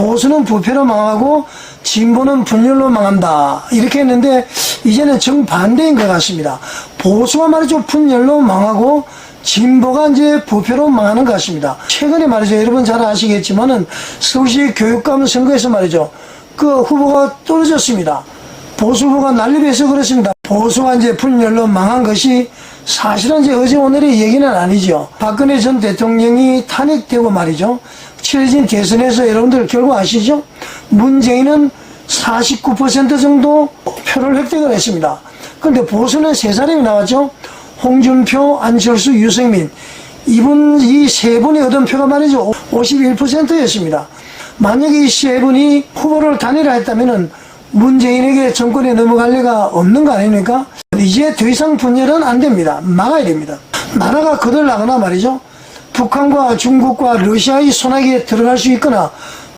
보수는 부패로 망하고 진보는 분열로 망한다. 이렇게 했는데 이제는 정반대인 것 같습니다. 보수가 말이죠. 분열로 망하고 진보가 이제 부패로 망하는 것 같습니다. 최근에 말이죠. 여러분 잘 아시겠지만은 서울시 교육감 선거에서 말이죠. 그 후보가 떨어졌습니다. 보수 후보가 난립해서 그렇습니다. 보수가 이제 분열로 망한 것이 사실은 이제 어제 오늘의 얘기는 아니죠. 박근혜 전 대통령이 탄핵되고 말이죠. 치러진 대선에서 여러분들 결과 아시죠? 문재인은 49% 정도 표를 획득을 했습니다. 그런데 보수는 세 사람이 나왔죠. 홍준표, 안철수, 유승민. 이분, 이 세 분이 얻은 표가 말이죠. 51%였습니다. 만약에 이 세 분이 후보를 단일화 했다면은 문재인에게 정권에 넘어갈 리가 없는 거 아닙니까? 이제 더 이상 분열은 안 됩니다. 막아야 됩니다. 나라가 거들나거나 말이죠. 북한과 중국과 러시아의 손아귀에 들어갈 수 있거나